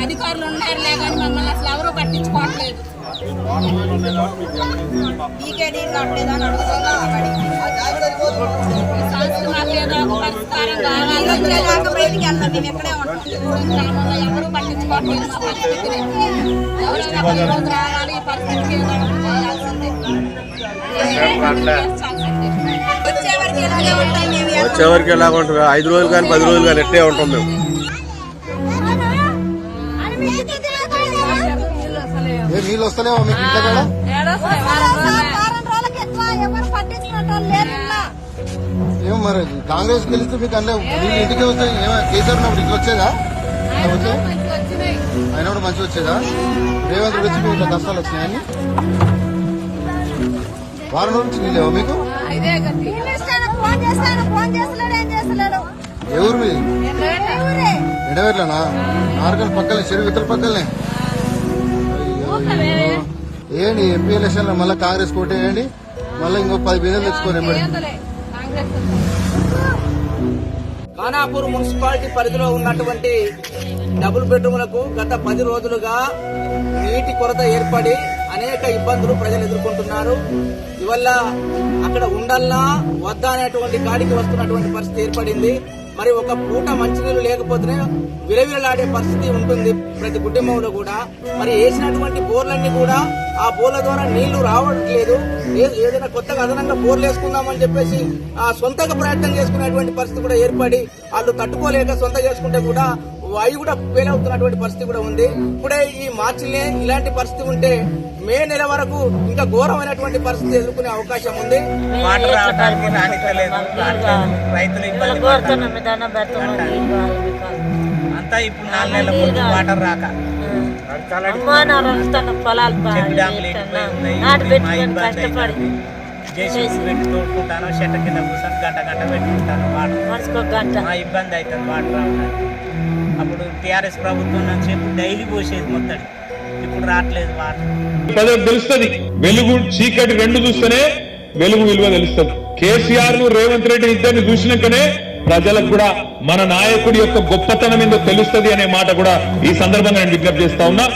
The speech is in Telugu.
అధికారులు ఉన్నారులే కానీ మమ్మల్ని అసలు ఎవరు పట్టించుకోవట్లేదు ఈ పరిష్కారం కావాలి బయటికి వెళ్తాం మేము ఎక్కడే ఉంటాం గ్రామంలో ఎవరు పట్టించుకోవట్లేదు మా పరిస్థితిని ఎవరైనా రావాలి ఈ పరిస్థితికి చేయాల్సిందే వచ్చే వరకు ఇలాగే ఉంటాయి వచ్చేవరకు ఎలా ఉంటుంది. ఐదు రోజులు కానీ పది రోజులు కానీ ఎట్టే ఉంటాం మేము. ఏ నీళ్ళు వస్తలేవా మీకు ఇంట్లో కూడా? ఏమో మరి కాంగ్రెస్ గెలిస్తే మీకు అంటే నీళ్ళు ఇంటికి వస్తాయి ఏమో కేసీఆర్ ఉన్నప్పుడు ఇట్లా వచ్చేదా? ఆయన కూడా మంచిగా వచ్చేదా? రేవంత్ రెడ్డి వచ్చి మీకు ఇట్లా కష్టాలు వచ్చినాయని వారం రోజుల నుంచి నీళ్ళేవా మీకు? ఫోన్ చేస్తాను ఫోన్ చేస్తలేడు ఏం చేస్తలేడు? ఎవరు మీ? ఎవరే? ఎడవేట్లనా నార్కల్ పక్కలే చెరువు ఇతర పక్కలనే ఏంటి ఎంపీ ఎలక్షన్లో మళ్ళీ కాంగ్రెస్ కోట వేయండి మళ్ళీ ఇంకో పది బిందెలు తెచ్చుకోండి మరి ఖానాపూర్ మున్సిపాలిటీ పరిధిలో ఉన్నటువంటి డబుల్ బెడ్రూములకు గత పది రోజులుగా నీటి కొరత ఏర్పడి అనేక ఇబ్బందులు ప్రజలు ఎదుర్కొంటున్నారు. ఇవల్ల అక్కడ ఉండల్లా వద్దా అనేటువంటి కాడికి వస్తున్నటువంటి పరిస్థితి ఏర్పడింది. మరి ఒక పూట మంచినీళ్ళు లేకపోతేనే విలవిలలాడే పరిస్థితి ఉంటుంది ప్రతి కుటుంబంలో కూడా. మరి వేసినటువంటి బోర్లన్నీ కూడా ఆ బోర్ల ద్వారా నీళ్ళు రావట్లేదు. ఏ- ఏదైనా కొత్తగా అదనంగా బోర్లు వేసుకుందామని చెప్పేసి ఆ సొంతగా ప్రయత్నం చేసుకునేటువంటి పరిస్థితి కూడా ఏర్పడి వాళ్ళు తట్టుకోలేక సొంత చేసుకుంటే కూడా అవి కూడా ఫెయిల్ అవుతున్నటువంటి పరిస్థితి కూడా ఉంది. ఇప్పుడే ఈ మార్చిలే ఇలాంటి పరిస్థితి ఉంటే మే నెల వరకు ఇంకా ఘోరమైనటువంటి పరిస్థితి ఎదుర్కొనే అవకాశం ఉంది. రైతులు ఇబ్బంది. అంతా ఇప్పుడు నాలుగు నెలల ముందు వాటర్ రాక. పొలాలు. నాటు పెట్టుకొని కష్టపడి. జేసీబీ పెట్టి తోడుకుంటాను చెట్ల కింద కూర్చొని గంట గంట పెట్టుకుంటాను. వాటర్ ఇబ్బంది అవుతుంది. వాటర్ రావడానికి. అప్పుడు టీఆర్ఎస్ ప్రభుత్వం నుంచి డైలీ పోసేది మొత్తం ఇప్పుడు రావట్లేదు వాటర్ తెలుస్తుంది. వెలుగు చీకటి రెండు చూస్తేనే వెలుగు విలువ తెలుస్తుంది. కేసీఆర్ను రేవంత్ రెడ్డి ఇద్దరిని చూసినాకనే ప్రజలకు కూడా మన నాయకుడి యొక్క గొప్పతనం ఏందో తెలుస్తుంది అనే మాట కూడా ఈ సందర్భంగా నేను విజ్ఞప్తి చేస్తా ఉన్నా.